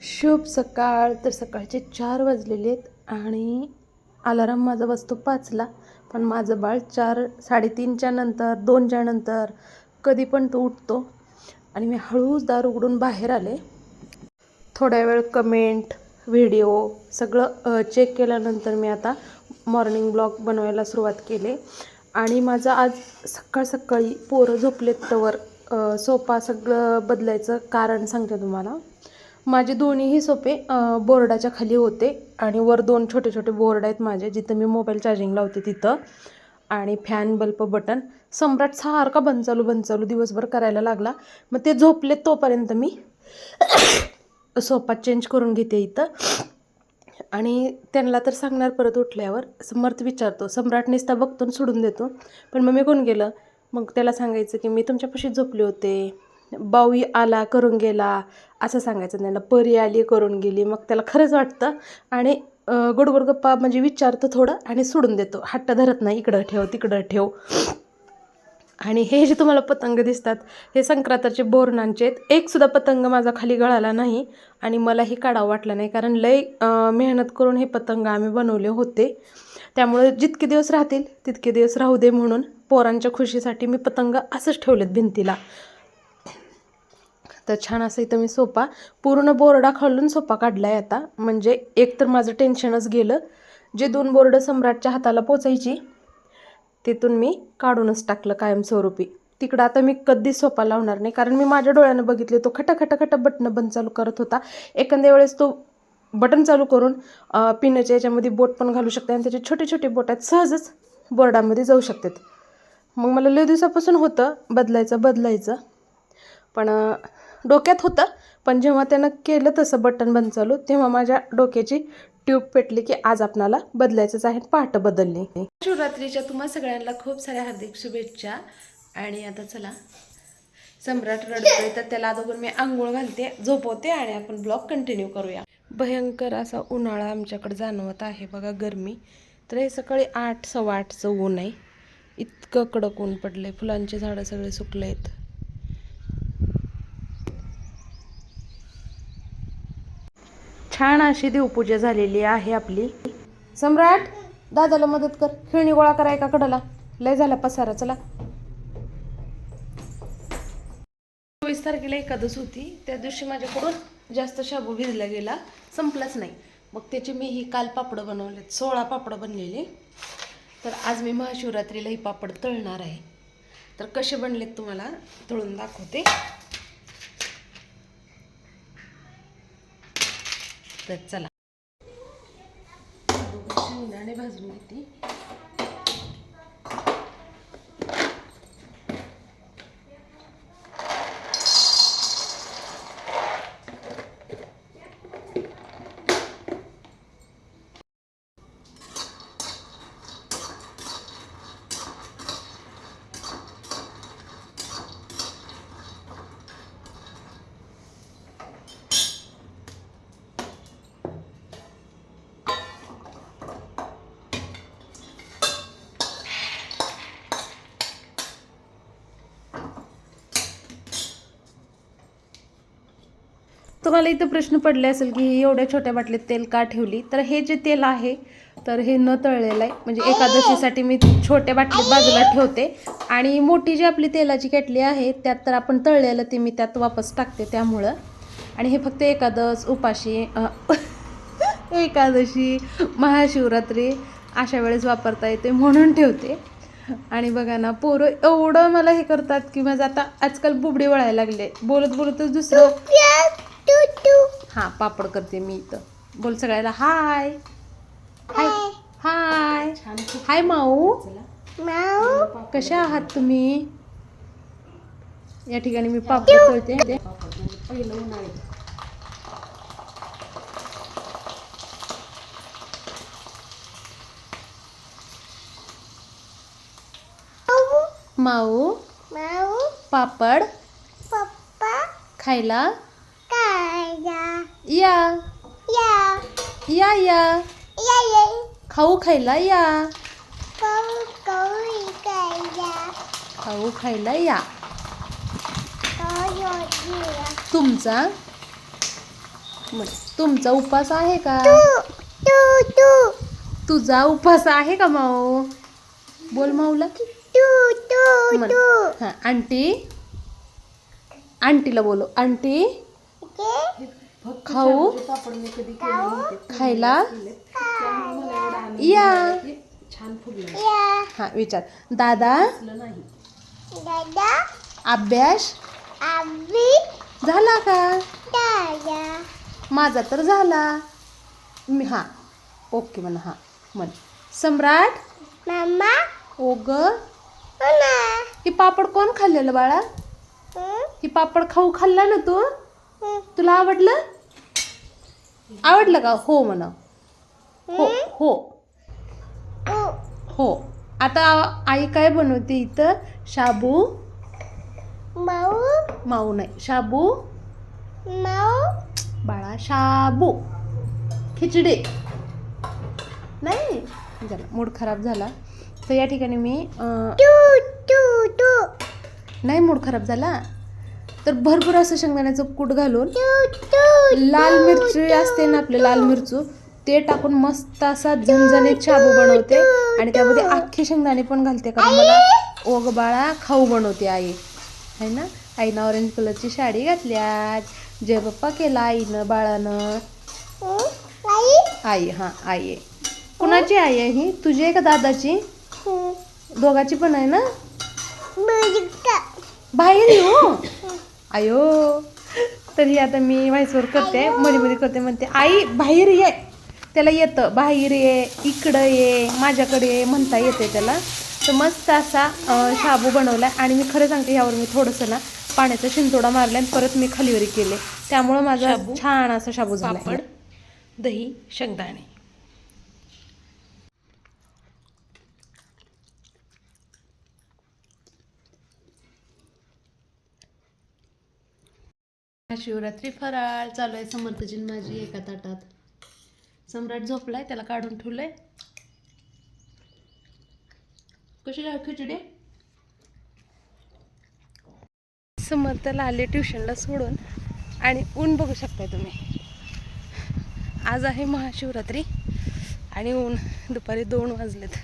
शुभ सकाळ. तर सकाळचे चार वाजलेले आहेत आणि अलाराम माझा वाजतो पाचला पण माझं बाळ चार साडेतीनच्या नंतर दोनच्या नंतर कधी पण तो उठतो. आणि मी हळूच दार उघडून बाहेर आले. थोड्या वेळ कमेंट व्हिडिओ सगळं चेक केल्यानंतर मी आता मॉर्निंग ब्लॉग बनवायला सुरुवात केली. आणि माझं आज सकाळ सकाळी पोरं झोपलेत तवर सोपा सगळं बदलायचं कारण सांगते तुम्हाला. माझे दोन्हीही सोपे बोर्डाच्या खाली होते आणि वर दोन छोटे छोटे बोर्ड आहेत माझे जिथं मी मोबाईल चार्जिंग लावते तिथं. आणि फॅन बल्ब बटन सम्राट सारखा बनचालू चालू चालू दिवसभर करायला लागला. मग ते झोपले तोपर्यंत मी सोपा चेंज करून घेते इथं. आणि त्यांना तर सांगणार परत उठल्यावर समर्थ विचारतो सम्राट निस्ता बघतो सोडून देतो. पण मग मी कोण गेलं? मग त्याला सांगायचं की मी तुमच्यापाशी झोपले होते. बाऊई आला करून गेला असं सांगायचं त्यांना परी आली करून गेली. मग त्याला खरंच वाटतं. आणि गोडगोड गप्पा म्हणजे विचारतो थोडं आणि सोडून देतो. हट्ट धरत नाही. इकडं ठेव तिकडं ठेव. आणि हे जे तुम्हाला पतंग दिसतात हे संक्रांताचे बोरणांचे आहेत. एकसुद्धा पतंग माझा खाली गळाला नाही आणि मलाही काढावं वाटलं नाही. कारण लय मेहनत करून हे पतंग आम्ही बनवले होते. त्यामुळे जितके दिवस राहतील तितके दिवस राहू दे म्हणून पोरांच्या खुशीसाठी मी पतंग असंच ठेवलेत भिंतीला. तर छान असं इथं मी सोपा पूर्ण बोर्डा खालून सोपा काढला आहे आता. म्हणजे एक तर माझं टेन्शनच गेलं. जे दोन बोर्ड सम्राटच्या हाताला पोचायची तिथून मी काढूनच टाकलं कायमस्वरूपी. तिकडं आता मी कधीच सोपा लावणार नाही कारण मी माझ्या डोळ्यानं बघितले तो खटा खटा खटा बटणं बंद चालू करत होता. एखाद्या वेळेस तो बटन चालू करून पिण्याच्या याच्यामध्ये बोट पण घालू शकते आणि त्याचे छोटे छोटे बोट आहेत सहजच बोर्डामध्ये जाऊ शकतात. मग मला लय दिवसापासून होतं बदलायचं बदलायचं. पण डोक्यात होतं. पण जेव्हा त्यानं केलं तसं बटन बंद चालू तेव्हा माझ्या डोक्याची ट्यूब पेटली की आज आपणाला बदलायचंच आहे पहाट बदलली. शिवरात्रीच्या तुम्हा सगळ्यांना खूप साऱ्या हार्दिक शुभेच्छा. आणि आता चला. सम्राट रडतोय तर त्याला अगोदर मी आंघोळ घालते झोपवते आणि आपण ब्लॉग कंटिन्यू करूया. भयंकर असा उन्हाळा आमच्याकडे जाणवत आहे बघा गरमी. तर हे सकाळी आठ सव्वा आठचं ऊन आहे. इतकं कडक ऊन पडलं आहे फुलांचे झाडं सगळे सुकले आहेत छान अशी देवपूजा झालेली आहे आपली. सम्राट दादाला मदत कर. खेळणी गोळा करा एका कडला लय झाला पसारा चला. चोवीस तारखेला एकादच होती. त्या दिवशी माझ्याकडून जास्त शाबू भिजला गेला. संपलाच नाही. मग त्याचे मी ही काल पापडं बनवलेत. सोळा पापडं बनलेले. तर आज मी महाशिवरात्रीला ही पापड तळणार आहे. तर कसे बनलेत तुम्हाला तळून दाखवते. तर चला. शेंगदाणे भाजून घेते तुम्हाला इथं प्रश्न पडले असेल की एवढ्या छोट्या बाटलीत तेल का ठेवली? तर हे जे तेल आहे तर हे न तळलेलं आहे. म्हणजे एकादशीसाठी मी छोट्या बाटलीत बाजूला ठेवते. आणि मोठी जी आपली तेलाची केटली आहे त्यात तर आपण तळलेलं ते मी त्यात वापस टाकते त्यामुळं. आणि हे फक्त एकादश उपाशी एकादशी महाशिवरात्री अशा वेळेस वापरता येते म्हणून ठेवते. आणि बघा ना पोरं एवढं मला हे करतात की माझं आता आजकाल बुबडी वळायला लागले. बोलत बोलतच दुसरं हा पापड करते मी इथं. बोल सगळ्याला हाय. हाय. हाय. हाय. माऊ. कशा आहात तुम्ही? या ठिकाणी मी पापड तळते पहिलं उन्हाळ्यात माऊ. पापड खायला या. या. या खाऊ खायला या. खाऊ खायला. या. तुमचा? तुमचा उपास आहे का? तुझा उपास आहे का माऊ? बोल माऊला म्हण. हां आंटी? आंटीला बोलो आंटी? खाऊ? खायला? या. हा विचार. दादा? अभ्यास? झाला का? माझा तर झाला. मी हा. ओके म्हणा हा. म्हण. सम्राट? मामा? ओग. ही पापड कोण खाल्लेलं बाळा? ही पापड खाऊ खाल्ला ना तू? तुला आवडलं? आवडलं का? हो म्हणा. हो हो. हो. आता आई काय बनवते इथं? शाबू? माऊ? माऊ नाही. शाबू? माऊ? बाळा शाबू. खिचडी. नाही? झाला. मूड खराब झाला. तर या ठिकाणी मी अं, टू टू टू. नाही मूड खराब झाला? तर भरपूर असं शेंगदाण्याचं कूट घालून लाल मिरची असते ना आपले लाल मिरचू ते टाकून मस्त असा झणझणीत शाबू बनवते. आणि त्यामध्ये अख्खे शेंगदाणे पण घालते कारण मला ओग बाळा खाऊ बनवते आई. है ना? आईनं ऑरेंज कलरची साडी घातल्यात जय बाप्पा केला आईनं बाळानं. आई? आई हां आई आहे. कुणाची आई आहे ही? तुझी आहे का दादाची? दोघाची पण आहे ना? बाहेर येऊ आयो तर आता मी व्हायसवर करते मध्ये मध्ये करते म्हणते आई बाहेर ये. त्याला येतं बाहेर ये इकडं ये माझ्याकडे ये म्हणता येते त्याला. तर मस्त असा शाबू बनवला आणि मी खरं सांगते ह्यावर मी थोडंसं ना पाण्याचा शिंतोडा मारला आणि परत मी खालीवरी केले. त्यामुळं माझा छान असा शाबू झाला. दही शेंगदाणे. शिवरात्री फराळ चालू आहे. समर्थजीन माझी एका ताटात. सम्राट झोपलाय त्याला काढून ठेवलंय. कशी राह खिचडी? समर्थला आले ट्युशनला सोडून आणि ऊन बघू शकताय तुम्ही. आज आहे महाशिवरात्री आणि ऊन दुपारी दोन वाजलेत.